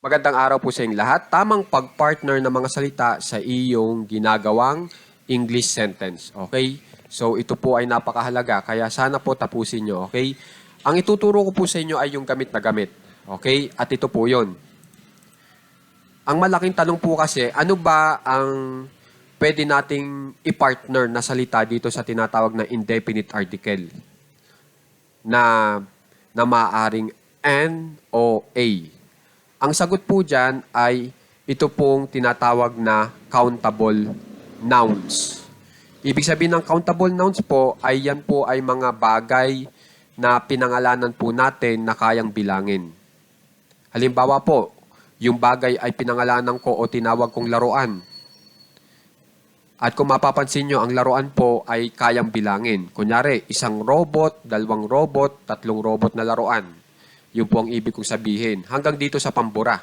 Magandang araw po sa inyong lahat. Tamang pag-partner ng mga salita sa iyong ginagawang English sentence. Okay? So ito po ay napakahalaga kaya sana po tapusin nyo. Okay? Ang ituturo ko po sa inyo ay yung gamit na gamit. Okay? At ito po yon. Ang malaking tanong po kasi, ano ba ang pwede nating i-partner na salita dito sa tinatawag na indefinite article na na maaring N o A. Ang sagot po dyan ay ito pong tinatawag na countable nouns. Ibig sabihin ng countable nouns po ay yan po ay mga bagay na pinangalanan po natin na kayang bilangin. Halimbawa po, yung bagay ay pinangalanan ko o tinawag kong laruan. At kung mapapansin nyo, ang laruan po ay kayang bilangin. Kunyari, isang robot, dalawang robot, tatlong robot na laruan. Yun po ang ibig kong sabihin. Hanggang dito sa pambura.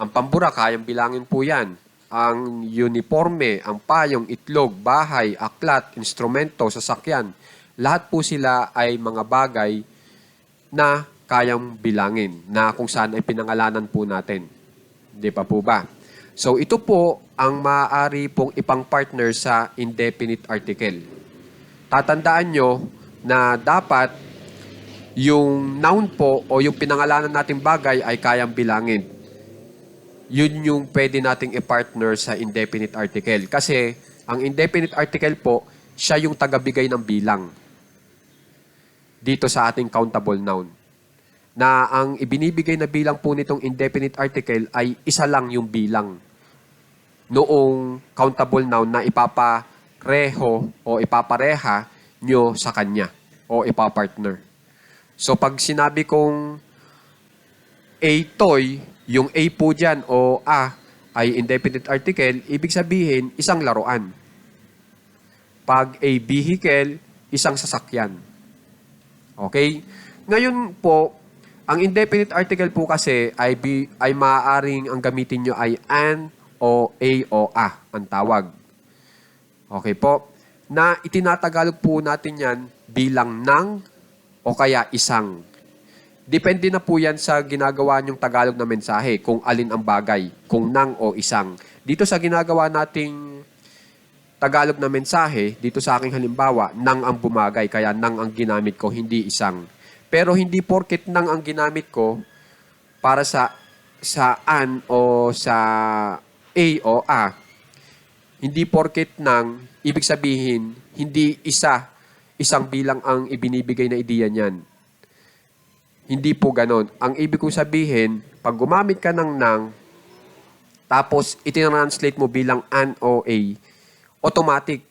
Ang pambura, kayang bilangin po yan. Ang uniforme, ang payong, itlog, bahay, aklat, instrumento, sasakyan. Lahat po sila ay mga bagay na kayang bilangin, na kung saan ay pinangalanan po natin. Di pa po ba? So ito po ang maaari pong ipang partner sa indefinite article. Tatandaan nyo na dapat yung noun po o yung pinangalanan nating bagay ay kayang bilangin. Yun yung pwede nating i-partner sa indefinite article. Kasi ang indefinite article po, siya yung tagabigay ng bilang dito sa ating countable noun. Na ang ibinibigay na bilang po nitong indefinite article ay isa lang yung bilang noong countable noun na ipapareho o ipapareha nyo sa kanya o ipapartner. So pag sinabi kong a toy, yung a po dyan o a ay indefinite article, ibig sabihin isang laruan. Pag a vehicle, isang sasakyan. Okay? Ngayon po, ang indefinite article po kasi ay, bi, ay maaaring ang gamitin nyo ay an o a o a ang tawag. Okay po? Na itinatagalog po natin yan bilang ng o kaya isang. Depende na po yan sa ginagawa niyong Tagalog na mensahe kung alin ang bagay, kung nang o isang. Dito sa ginagawa nating Tagalog na mensahe, dito sa aking halimbawa, nang ang bumagay, kaya nang ang ginamit ko, hindi isang. Pero hindi porket nang ang ginamit ko para sa sa an o sa a o a. Hindi porket nang, ibig sabihin, hindi isa, isang bilang ang ibinibigay na ideya niyan. Hindi po ganon. Ang ibig kong sabihin, pag gumamit ka ng nang, tapos itinranslate mo bilang an o a, automatic,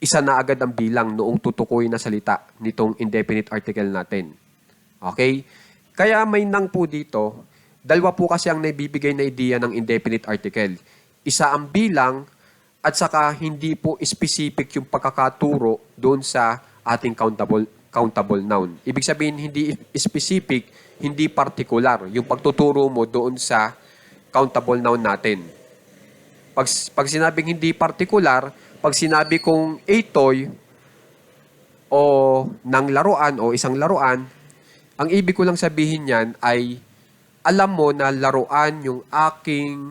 isa na agad ang bilang noong tutukoy na salita nitong indefinite article natin. Okay? Kaya may nang po dito, dalawa po kasi ang naibibigay na ideya ng indefinite article. Isa ang bilang at saka hindi po specific yung pagkakaturo doon sa ating countable countable noun. Ibig sabihin hindi specific, hindi particular yung pagtuturo mo doon sa countable noun natin. Pag, pag sinabing hindi particular, pag sinabi kong a toy o ng laruan o isang laruan, ang ibig ko lang sabihin niyan ay alam mo na laruan yung aking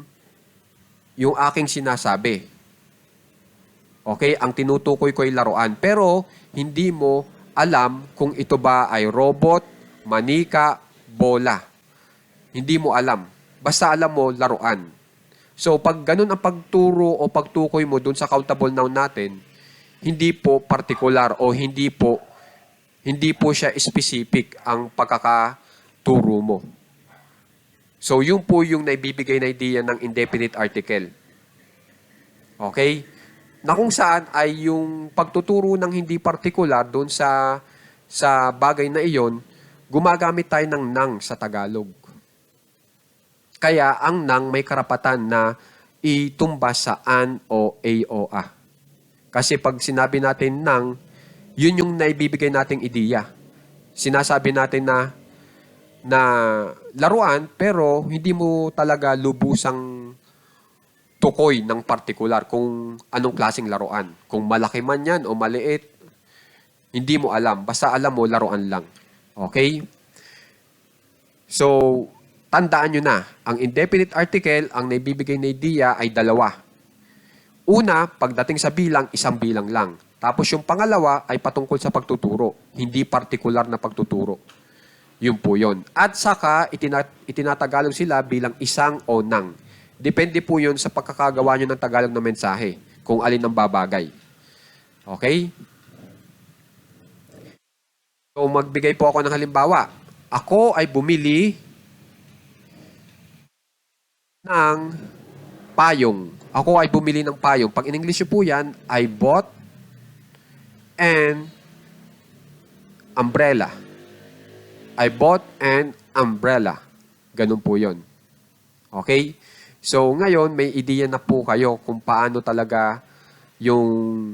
yung aking sinasabi. Okay, ang tinutukoy ko ay laruan. Pero hindi mo alam kung ito ba ay robot, manika, bola. Hindi mo alam. Basta alam mo laruan. So pag ganun ang pagturo o pagtukoy mo dun sa countable noun natin, hindi po particular o hindi po hindi po siya specific ang pagkakaturo mo. So yun po yung naibibigay na idea ng indefinite article. Okay? Na kung saan ay yung pagtuturo ng hindi particular doon sa sa bagay na iyon, gumagamit tayo ng nang sa Tagalog. Kaya ang nang may karapatan na itumba sa an o a o a. Kasi pag sinabi natin nang, yun yung naibibigay nating ideya. Sinasabi natin na na laruan pero hindi mo talaga lubusang tukoy ng partikular kung anong klaseng laruan. Kung malaki man yan o maliit, hindi mo alam. Basta alam mo, laruan lang. Okay? So, tandaan nyo na, ang indefinite article, ang naibibigay na idea ay dalawa. Una, pagdating sa bilang, isang bilang lang. Tapos yung pangalawa ay patungkol sa pagtuturo, hindi partikular na pagtuturo. Yun po yun. At saka, itina- itinatagalog sila bilang isang o nang. Depende po yun sa pagkakagawa nyo ng Tagalog na mensahe, kung alin ang babagay. Okay? So, magbigay po ako ng halimbawa. Ako ay bumili ng payong. Ako ay bumili ng payong. Pag in English po yan, I bought an umbrella. I bought an umbrella. Ganun po yon. Okay? So, ngayon, may ideya na po kayo kung paano talaga yung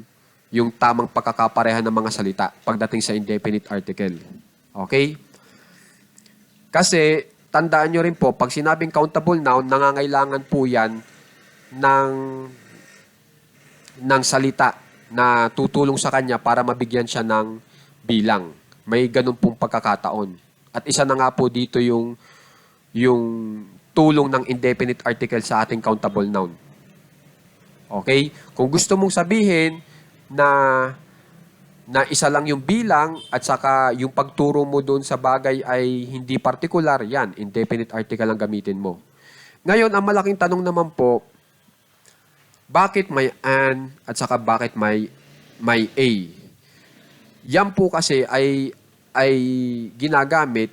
yung tamang pagkakapareha ng mga salita pagdating sa indefinite article. Okay? Kasi, tandaan nyo rin po, pag sinabing countable noun, nangangailangan po yan ng, ng salita na tutulong sa kanya para mabigyan siya ng bilang. May ganun pong pagkakataon. At isa na nga po dito yung, yung tulong ng indefinite article sa ating countable noun. Okay? Kung gusto mong sabihin na na isa lang yung bilang at saka yung pagturo mo doon sa bagay ay hindi particular, yan, indefinite article ang gamitin mo. Ngayon, ang malaking tanong naman po, bakit may an at saka bakit may may a? Yan po kasi ay ay ginagamit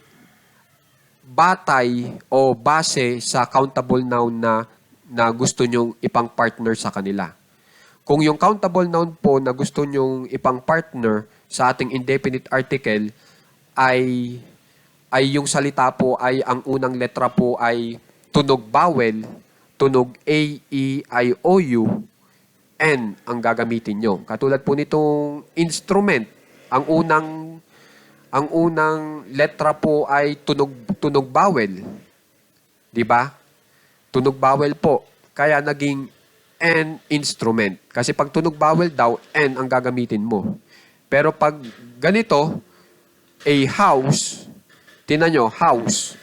batay o base sa countable noun na na gusto nyong ipang partner sa kanila. Kung yung countable noun po na gusto nyong ipang partner sa ating indefinite article ay ay yung salita po ay ang unang letra po ay tunog vowel, tunog A, E, I, O, U, N ang gagamitin nyo. Katulad po nitong instrument, ang unang ang unang letra po ay tunog tunog vowel. 'Di ba? Tunog vowel po. Kaya naging N instrument. Kasi pag tunog vowel daw, N ang gagamitin mo. Pero pag ganito, a house, tinan nyo, house,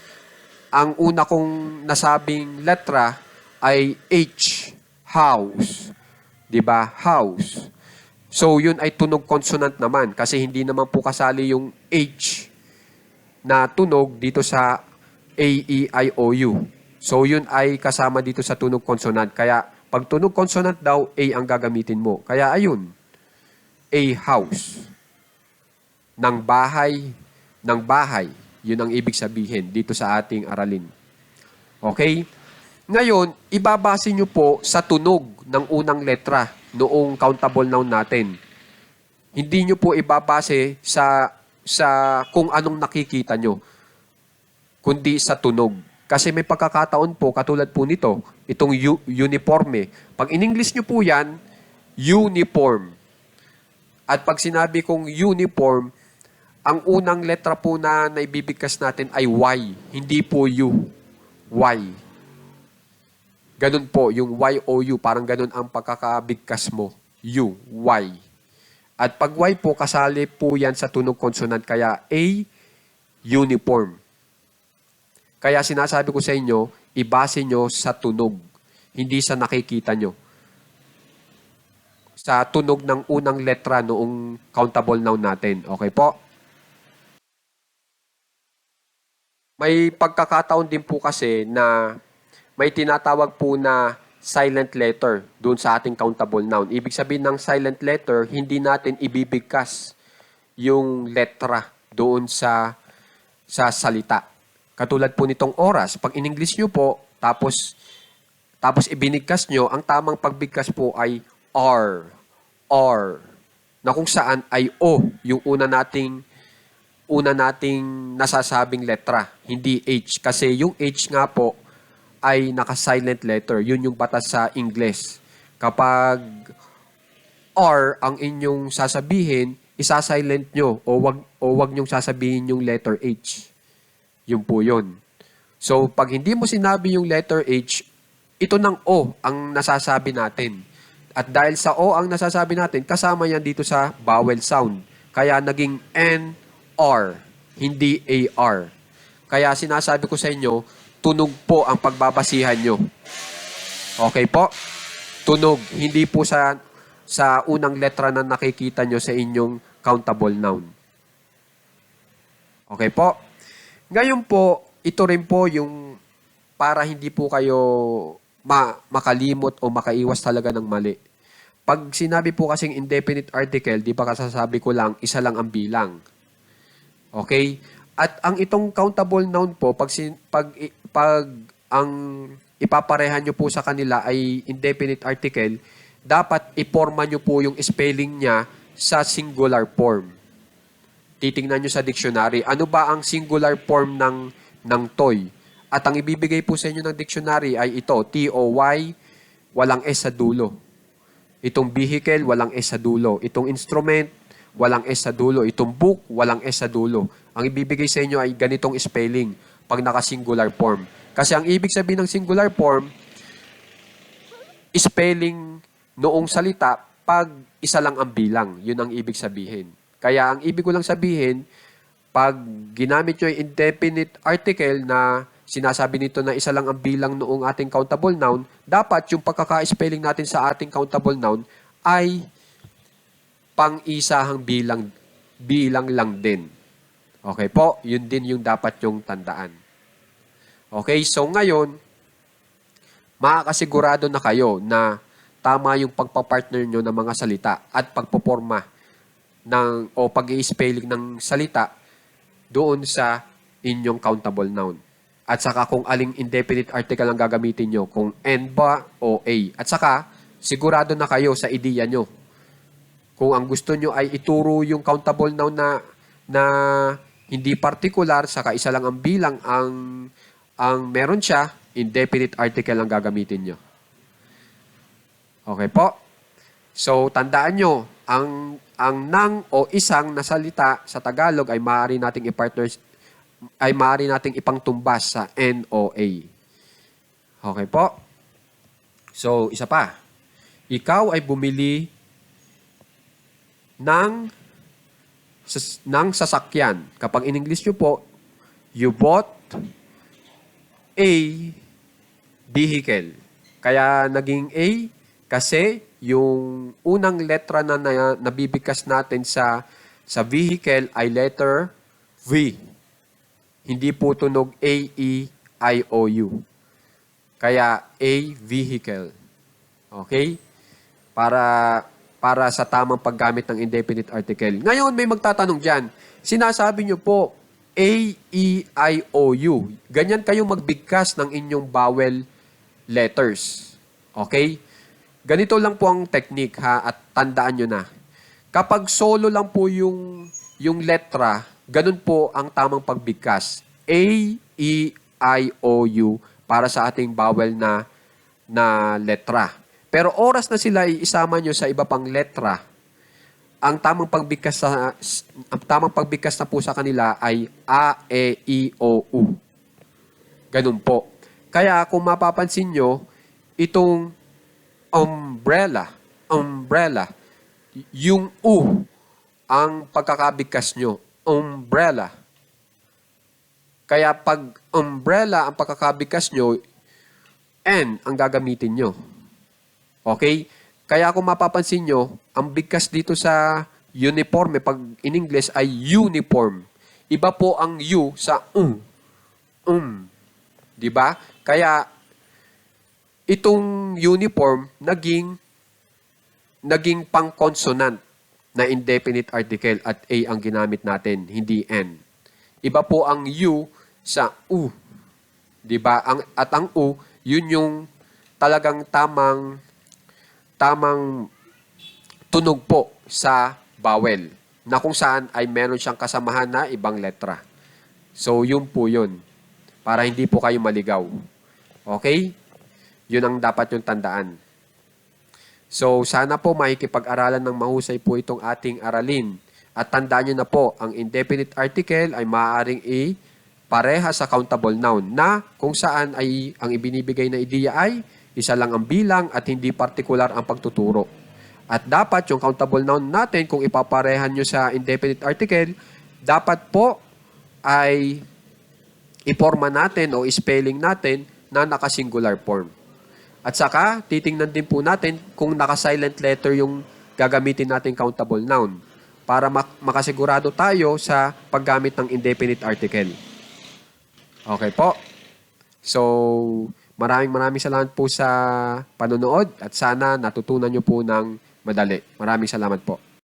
ang una kong nasabing letra ay H, house. 'Di ba? House. So, yun ay tunog consonant naman kasi hindi naman po kasali yung H na tunog dito sa A, E, I, O, U. So, yun ay kasama dito sa tunog consonant. Kaya, pag tunog consonant daw, A ang gagamitin mo. Kaya, ayun. A house. Ng bahay, ng bahay. Yun ang ibig sabihin dito sa ating aralin. Okay? Ngayon, ibabase nyo po sa tunog ng unang letra noong countable noun natin. Hindi nyo po ibabase sa sa kung anong nakikita nyo, kundi sa tunog. Kasi may pagkakataon po, katulad po nito, itong u- uniforme. Pag in English nyo po yan, uniform. At pag sinabi kong uniform, ang unang letra po na naibibigkas natin ay Y, hindi po U. Y. Ganun po, yung Y-O-U, parang ganun ang pagkakabigkas mo. U, Y. At pag Y po, kasali po yan sa tunog consonant, kaya A, uniform. Kaya sinasabi ko sa inyo, ibase nyo sa tunog, hindi sa nakikita nyo. Sa tunog ng unang letra noong countable noun natin. Okay po? May pagkakataon din po kasi na may tinatawag po na silent letter doon sa ating countable noun. Ibig sabihin ng silent letter, hindi natin ibibigkas yung letra doon sa sa salita. Katulad po nitong oras. Pag in English nyo po, tapos tapos ibinigkas nyo, ang tamang pagbigkas po ay R. R. Na kung saan ay O, yung una nating una nating nasasabing letra, hindi H. Kasi yung H nga po ay naka-silent letter. Yun yung batas sa English. Kapag R ang inyong sasabihin, isa-silent nyo o wag, o wag nyong sasabihin yung letter H. Yun po yun. So, pag hindi mo sinabi yung letter H, ito ng O ang nasasabi natin. At dahil sa O ang nasasabi natin, kasama yan dito sa vowel sound. Kaya naging N, R, hindi AR. Kaya sinasabi ko sa inyo, tunog po ang pagbabasihan nyo. Okay po? Tunog, hindi po sa sa unang letra na nakikita nyo sa inyong countable noun. Okay po? Ngayon po, ito rin po yung para hindi po kayo ma- makalimot o makaiwas talaga ng mali. Pag sinabi po kasing indefinite article, di ba kasasabi ko lang, isa lang ang bilang. Okay? At ang itong countable noun po, pag, sin, pag, pag ang ipaparehan nyo po sa kanila ay indefinite article, dapat iporma nyo po yung spelling niya sa singular form. Titingnan nyo sa dictionary, ano ba ang singular form ng, ng toy? At ang ibibigay po sa inyo ng dictionary ay ito, T-O-Y, walang S sa dulo. Itong vehicle, walang S sa dulo. Itong instrument, walang S sa dulo. Itong walang S sa dulo. Ang ibibigay sa inyo ay ganitong spelling pag naka-singular form. Kasi ang ibig sabihin ng singular form, spelling noong salita pag isa lang ang bilang. Yun ang ibig sabihin. Kaya ang ibig ko lang sabihin, pag ginamit nyo yung indefinite article na sinasabi nito na isa lang ang bilang noong ating countable noun, dapat yung pagkaka-spelling natin sa ating countable noun ay pang-isahang bilang bilang lang din. Okay po, yun din yung dapat yung tandaan. Okay, so ngayon, makakasigurado na kayo na tama yung pagpapartner nyo ng mga salita at pagpoporma ng, o pag spelling ng salita doon sa inyong countable noun. At saka kung aling indefinite article ang gagamitin nyo, kung N ba o A. At saka, sigurado na kayo sa ideya nyo. Kung ang gusto nyo ay ituro yung countable noun na, na hindi particular, saka isa lang ang bilang ang, ang meron siya, indefinite article ang gagamitin nyo. Okay po? So, tandaan nyo, ang, ang nang o isang na salita sa Tagalog ay maaari nating i-partner ay maaari nating ipangtumbas sa NOA. Okay po? So, isa pa. Ikaw ay bumili ng sas, ng sasakyan. Kapag in English nyo po, you bought a vehicle. Kaya naging A kasi yung unang letra na, na nabibigkas natin sa sa vehicle ay letter V. Hindi po tunog A, E, I, O, U. Kaya A, vehicle. Okay? Para para sa tamang paggamit ng indefinite article. Ngayon, may magtatanong dyan. Sinasabi nyo po, A, E, I, O, U. Ganyan kayo magbigkas ng inyong vowel letters. Okay? Ganito lang po ang technique ha at tandaan nyo na. Kapag solo lang po yung, yung letra, ganun po ang tamang pagbigkas. A, E, I, O, U para sa ating vowel na, na letra. Pero oras na sila isama nyo sa iba pang letra, ang tamang pagbigkas sa ang tamang pagbigkas na po sa kanila ay A, E, I, O, U. Ganun po. Kaya kung mapapansin nyo, itong umbrella, umbrella, yung U ang pagkakabigkas nyo. Umbrella. Kaya pag umbrella ang pagkakabigkas nyo, N ang gagamitin nyo. Okay? Kaya kung mapapansin nyo, ang bigkas dito sa uniforme, pag in English ay uniform. Iba po ang U sa um. Um. Ba? Kaya itong uniform naging naging pang-consonant na indefinite article at A ang ginamit natin, hindi N. Iba po ang U sa U. 'Di ba? Ang at ang U, yun yung talagang tamang tamang tunog po sa vowel na kung saan ay meron siyang kasamahan na ibang letra. So, yun po yun. Para hindi po kayo maligaw. Okay? Yun ang dapat yung tandaan. So, sana po makikipag-aralan ng mahusay po itong ating aralin. At tandaan nyo na po, ang indefinite article ay maaaring i pareha sa countable noun na kung saan ay ang ibinibigay na ideya ay isa lang ang bilang at hindi partikular ang pagtuturo. At dapat yung countable noun natin, kung ipaparehan nyo sa indefinite article, dapat po ay iporma natin o spelling natin na naka-singular form. At saka, titingnan din po natin kung naka-silent letter yung gagamitin natin countable noun para mak- makasigurado tayo sa paggamit ng indefinite article. Okay po. So, maraming maraming salamat po sa panonood at sana natutunan nyo po ng madali. Maraming salamat po.